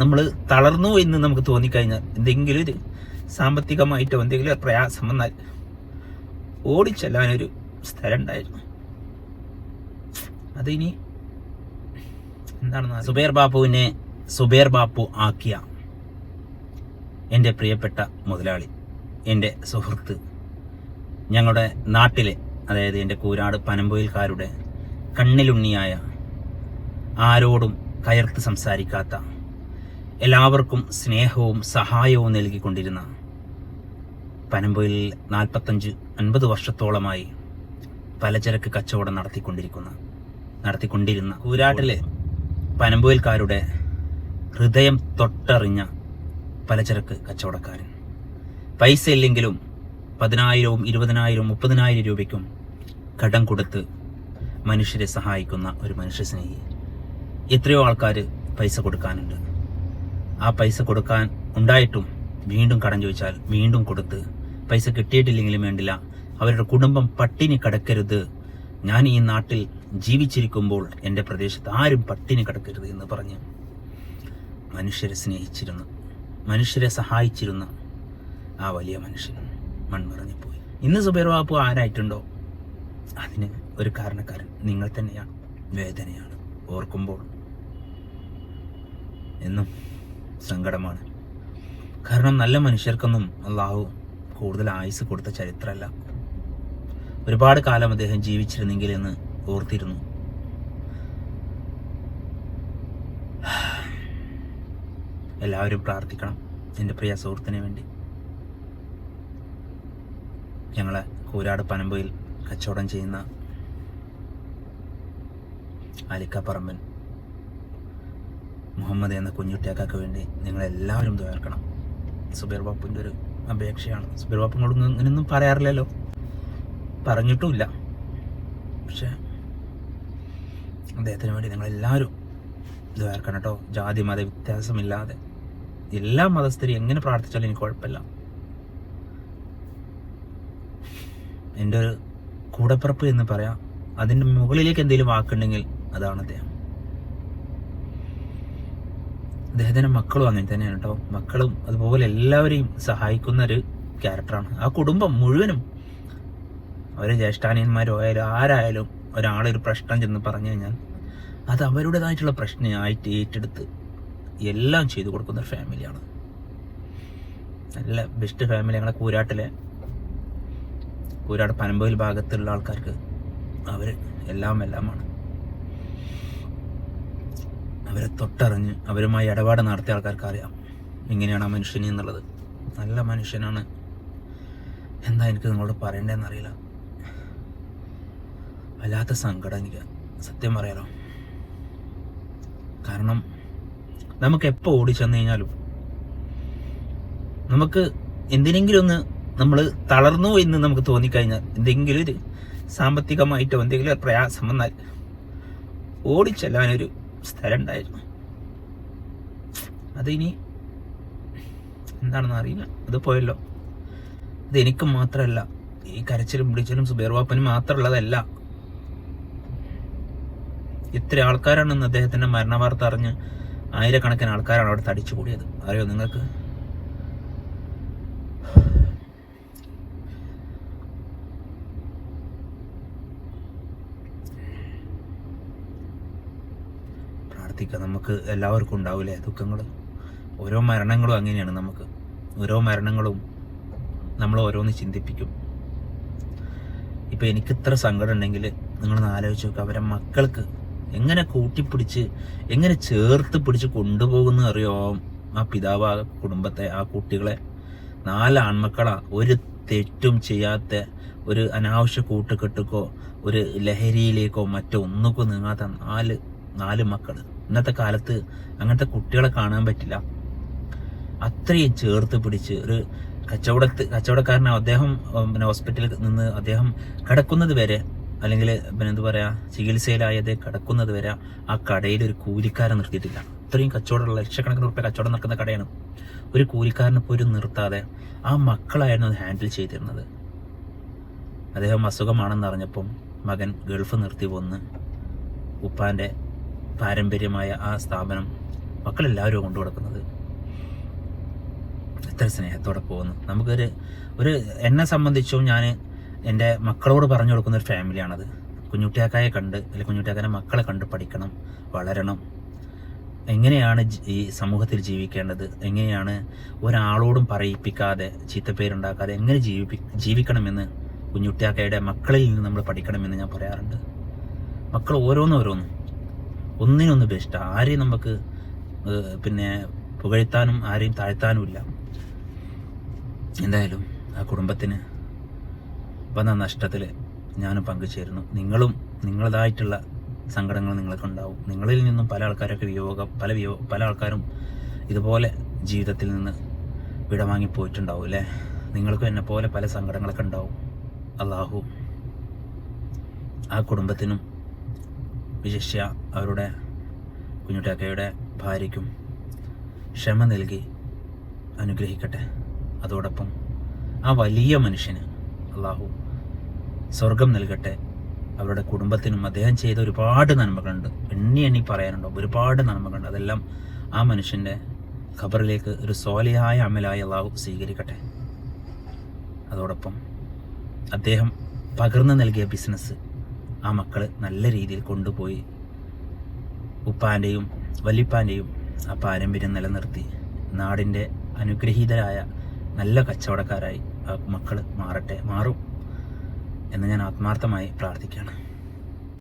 നമ്മൾ തളർന്നു എന്ന് നമുക്ക് തോന്നിക്കഴിഞ്ഞാൽ എന്തെങ്കിലും ഒരു സാമ്പത്തികമായിട്ടോ എന്തെങ്കിലും പ്രയാസം വന്നാൽ ഓടിച്ചെല്ലാനൊരു സ്ഥലം ഉണ്ടായിരുന്നു അതിനി എന്താണെന്ന് സുബേർ ബാപ്പുവിനെ സുബേർ ബാപ്പു ആക്കിയ എന്റെ പ്രിയപ്പെട്ട മുതലാളി എന്റെ സുഹൃത്ത് ഞങ്ങളുടെ നാട്ടിലെ അതായത് എന്റെ കൂരാട് പനമ്പൊയിൽക്കാരുടെ കണ്ണിലുണ്ണിയായ ആരോടും കയർത്ത് സംസാരിക്കാത്ത എല്ലാവർക്കും സ്നേഹവും സഹായവും നൽകിക്കൊണ്ടിരുന്ന പനമ്പൂരിൽ നാൽപ്പത്തഞ്ച് അൻപത് വർഷത്തോളമായി പലചരക്ക് കച്ചവടം നടത്തിക്കൊണ്ടിരിക്കുന്ന നടത്തിക്കൊണ്ടിരുന്ന ഊരാട്ടിലെ പനമ്പൊയിൽക്കാരുടെ ഹൃദയം തൊട്ടറിഞ്ഞ പലചരക്ക് കച്ചവടക്കാരൻ. പൈസ ഇല്ലെങ്കിലും പതിനായിരവും ഇരുപതിനായിരവും മുപ്പതിനായിരം രൂപയ്ക്കും കടം കൊടുത്ത് മനുഷ്യരെ സഹായിക്കുന്ന ഒരു മനുഷ്യ സ്നേഹി എത്രയോ ആൾക്കാർ പൈസ കൊടുക്കാനുണ്ട്. ആ പൈസ കൊടുക്കാൻ ഉണ്ടായിട്ടും വീണ്ടും കടം ചോദിച്ചാൽ വീണ്ടും കൊടുത്ത് പൈസ കിട്ടിയിട്ടില്ലെങ്കിലും വേണ്ടില്ല. അവരുടെ കുടുംബം പട്ടിണി കിടക്കരുത്. ഞാൻ ഈ നാട്ടിൽ ജീവിച്ചിരിക്കുമ്പോൾ എന്റെ പ്രദേശത്ത് ആരും പട്ടിണി കിടക്കരുത് എന്ന് പറഞ്ഞ് മനുഷ്യരെ സ്നേഹിച്ചിരുന്നു. മനുഷ്യരെ സഹായിച്ചിരുന്ന ആ വലിയ മനുഷ്യൻ മൺമറഞ്ഞുപോയി. ഇന്ന് സുബൈർ ആരായിട്ടുണ്ടോ? അതിന് ഒരു കാരണക്കാരൻ നിങ്ങൾ തന്നെയാണ്. വേദനയാണ്. ഓർക്കുമ്പോൾ എന്നും സങ്കടമാണ്. കാരണം നല്ല മനുഷ്യർക്കൊന്നും അള്ളാഹു കൂടുതൽ ആയുസ് കൊടുത്ത ചരിത്രമല്ല. ഒരുപാട് കാലം അദ്ദേഹം ജീവിച്ചിരുന്നെങ്കിൽ എന്ന് ഓർത്തിരുന്നു. എല്ലാവരും പ്രാർത്ഥിക്കണം എന്റെ പ്രിയ സുഹൃത്തിന് വേണ്ടി. ഞങ്ങളെ കൂരാട് പനമ്പയിൽ കച്ചവടം ചെയ്യുന്ന അലിക്കപ്പറമ്പൻ മുഹമ്മദ് എന്ന കുഞ്ഞുട്ടിയാക്കാക്ക് വേണ്ടി നിങ്ങളെല്ലാവരും തുയർക്കണം സുബീർ ബാപ്പുവിന്റെ ഒരു അപേക്ഷയാണ്. സുബീർ ബാപ്പുങ്ങളോട് ഇങ്ങനെയൊന്നും പറയാറില്ലല്ലോ. പറഞ്ഞിട്ടുമില്ല. പക്ഷെ അദ്ദേഹത്തിന് വേണ്ടി നിങ്ങളെല്ലാവരും ദ്വേർക്കണം കേട്ടോ. ജാതി മത വ്യത്യാസമില്ലാതെ. എല്ലാ മതസ്ഥരും എങ്ങനെ പ്രാർത്ഥിച്ചാലും എനിക്ക് കുഴപ്പമില്ല. എന്റെ ഒരു കൂടപ്പിറപ്പ് എന്ന് പറയാം. അതിന്റെ മുകളിലേക്ക് എന്തെങ്കിലും വാക്കുണ്ടെങ്കിൽ അതാണ് അദ്ദേഹം. അദ്ദേഹത്തിന്റെ മക്കളും അങ്ങനെ തന്നെയാണ് കേട്ടോ. മക്കളും അതുപോലെ എല്ലാവരെയും സഹായിക്കുന്ന ഒരു ക്യാരക്ടറാണ് ആ കുടുംബം മുഴുവനും അവരെ ജ്യേഷ്ഠാനിയന്മാരോ ആയാലും ആരായാലും ഒരാളൊരു പ്രശ്നം ചെന്ന് പറഞ്ഞു കഴിഞ്ഞാൽ അത് അവരുടേതായിട്ടുള്ള പ്രശ്നമായിട്ട് ഏറ്റെടുത്ത് എല്ലാം ചെയ്തു കൊടുക്കുന്ന ഒരു ഫാമിലിയാണ് നല്ല ബെസ്റ്റ് ഫാമിലി ഞങ്ങളെ കൂരാട്ടിലെ കൂരാട് പനമ്പയിൽ ഭാഗത്തുള്ള ആൾക്കാർക്ക് അവർ എല്ലാം എല്ലാമാണ് അവരെ തൊട്ടറിഞ്ഞ് അവരുമായി ഇടപാട് നടത്തിയ ആൾക്കാർക്ക് അറിയാം എങ്ങനെയാണ് ആ മനുഷ്യനെ എന്നുള്ളത്? നല്ല മനുഷ്യനാണ്. എന്താ എനിക്ക് നിങ്ങളോട് പറയണ്ടേന്ന് അറിയില്ല. വല്ലാത്ത സങ്കടം എനിക്ക്. സത്യം പറയാലോ. കാരണം നമുക്ക് എപ്പോൾ ഓടി ചെന്ന് കഴിഞ്ഞാലും നമുക്ക് എന്തിനെങ്കിലും ഒന്ന് നമ്മൾ തളർന്നു എന്ന് നമുക്ക് തോന്നിക്കഴിഞ്ഞാൽ എന്തെങ്കിലും ഒരു സാമ്പത്തികമായിട്ടോ എന്തെങ്കിലും പ്രയാസം വന്നാൽ ഓടിച്ചെല്ലാനൊരു സ്ഥലം ഉണ്ടായിരുന്നു അതിനി എന്താണെന്ന് അറിയില്ല. അത് പോയല്ലോ. അത് എനിക്ക് മാത്രമല്ല ഈ കരച്ചിലും പിടിച്ചിലും സുബേർവാപ്പനും മാത്രമുള്ളതല്ല. ഇത്ര ആൾക്കാരാണ് ഇന്ന് അദ്ദേഹത്തിന്റെ മരണവാർത്ത അറിഞ്ഞ് ആയിരക്കണക്കിന് ആൾക്കാരാണ് അവിടെ തടിച്ചു കൂടിയത് അറിയോ നിങ്ങൾക്ക്? പ്രാർത്ഥിക്കാം നമുക്ക് എല്ലാവർക്കും ഉണ്ടാവില്ലേ ദുഃഖങ്ങൾ ഓരോ മരണങ്ങളും അങ്ങനെയാണ് നമുക്ക്. ഓരോ മരണങ്ങളും നമ്മൾ ഓരോന്ന് ചിന്തിപ്പിക്കും. ഇപ്പം എനിക്ക് ഇത്ര സങ്കടം ഉണ്ടെങ്കിൽ നിങ്ങളൊന്ന് ആലോചിച്ച് നോക്കുക അവരെ മക്കൾക്ക് എങ്ങനെ കൂട്ടിപ്പിടിച്ച് എങ്ങനെ ചേർത്ത് പിടിച്ച് കൊണ്ടുപോകുന്ന അറിയോ? ആ പിതാവ് ആ കുടുംബത്തെ ആ കുട്ടികളെ. നാല് ആൺമക്കളാ. ഒരു തെറ്റും ചെയ്യാത്ത ഒരു അനാവശ്യ കൂട്ടുകെട്ടുക്കോ ഒരു ലഹരിയിലേക്കോ മറ്റോ ഒന്നുക്കോ നീങ്ങാത്ത നാല് നാല് മക്കൾ ഇന്നത്തെ കാലത്ത് അങ്ങനത്തെ കുട്ടികളെ കാണാൻ പറ്റില്ല. അത്രയും ചേർത്ത് പിടിച്ച് ഒരു കച്ചവട കച്ചവടക്കാരനാണ് അദ്ദേഹം പിന്നെ ഹോസ്പിറ്റലിൽ നിന്ന് അദ്ദേഹം കിടക്കുന്നത് വരെ അല്ലെങ്കിൽ പിന്നെ എന്താ പറയാ ചികിത്സയിലായത് കിടക്കുന്നത് വരെ ആ കടയിൽ ഒരു കൂലിക്കാരൻ നിർത്തിയിട്ടില്ല. അത്രയും കച്ചവടമുള്ള ലക്ഷക്കണക്കിന് റുപ്യ കച്ചവടം നടക്കുന്ന കടയാണ്. ഒരു കൂലിക്കാരനെ പോലും നിർത്താതെ ആ മക്കളായിരുന്നു അത് ഹാൻഡിൽ ചെയ്തിരുന്നത്. അദ്ദേഹം അസുഖമാണെന്ന് അറിഞ്ഞപ്പം മകൻ ഗൾഫ് നിർത്തി വന്ന് ഉപ്പാന്റെ പാരമ്പര്യമായ ആ സ്ഥാപനം മക്കളെല്ലാവരും കൊണ്ടു കൊടുക്കുന്നത്. എത്ര സ്നേഹത്തോടെ പോകുന്നു. നമുക്കൊരു ഒരു എന്നെ സംബന്ധിച്ചും ഞാൻ എന്റെ മക്കളോട് പറഞ്ഞു കൊടുക്കുന്ന ഒരു ഫാമിലിയാണത്. കുഞ്ഞുട്ടിയാക്കായെ കണ്ട് അല്ലെങ്കിൽ കുഞ്ഞുട്ടിയാക്കാന്റെ മക്കളെ കണ്ട് പഠിക്കണം വളരണം. എങ്ങനെയാണ് ഈ സമൂഹത്തിൽ ജീവിക്കേണ്ടത്? എങ്ങനെയാണ് ഒരാളോടും പറയിപ്പിക്കാതെ ചീത്തപ്പേരുണ്ടാക്കാതെ എങ്ങനെ ജീവിപ്പി ജീവിക്കണമെന്ന് കുഞ്ഞുട്ടിയാക്കയുടെ മക്കളിൽ നിന്ന് നമ്മൾ പഠിക്കണമെന്ന് ഞാൻ പറയാറുണ്ട്. മക്കൾ ഓരോന്നും ഓരോന്നും. ഒന്നിനൊന്ന് ബെസ്റ്റ് ആരെയും നമുക്ക് പിന്നെ പുകഴ്ത്താനും ആരെയും താഴ്ത്താനും ഇല്ല എന്തായാലും ആ കുടുംബത്തിന് വന്ന നഷ്ടത്തിൽ ഞാനും പങ്കുചേരുന്നു. നിങ്ങളും നിങ്ങളതായിട്ടുള്ള സങ്കടങ്ങൾ നിങ്ങൾക്ക് ഉണ്ടാവും. നിങ്ങളിൽ നിന്നും പല ആൾക്കാരൊക്കെ വിയോഗം പല വിയോ പല ആൾക്കാരും ഇതുപോലെ ജീവിതത്തിൽ നിന്ന് വിടവാങ്ങി പോയിട്ടുണ്ടാവും അല്ലേ? നിങ്ങൾക്കും എന്നെ പോലെ പല സങ്കടങ്ങളൊക്കെ ഉണ്ടാവും. അള്ളാഹു ആ കുടുംബത്തിനും വിശിഷ്യ അവരുടെ കുഞ്ഞുട്ടക്കയുടെ ഭാര്യയ്ക്കും ക്ഷമ നൽകി അനുഗ്രഹിക്കട്ടെ. അതോടൊപ്പം ആ വലിയ മനുഷ്യന് അള്ളാഹു സ്വർഗം നൽകട്ടെ. അവരുടെ കുടുംബത്തിനും അദ്ദേഹം ചെയ്ത ഒരുപാട് നന്മകളുണ്ട്. എണ്ണി എണ്ണി പറയാനുണ്ടോ. ഒരുപാട് നന്മകളുണ്ട്. അതെല്ലാം ആ മനുഷ്യന്റെ ഖബറിലേക്ക് ഒരു സോലയായ അമലായി അള്ളാഹു സ്വീകരിക്കട്ടെ. അതോടൊപ്പം അദ്ദേഹം പകർന്നു നൽകിയ ബിസിനസ് ആ മക്കൾ നല്ല രീതിയിൽ കൊണ്ടുപോയി ഉപ്പാന്റെയും വല്ലിപ്പാന്റെയും ആ പാരമ്പര്യം നിലനിർത്തി. നാടിന്റെ അനുഗ്രഹീതരായ നല്ല കച്ചവടക്കാരായി ആ മക്കൾ മാറട്ടെ മാറും എന്ന് ഞാൻ ആത്മാർത്ഥമായി പ്രാർത്ഥിക്കുകയാണ്.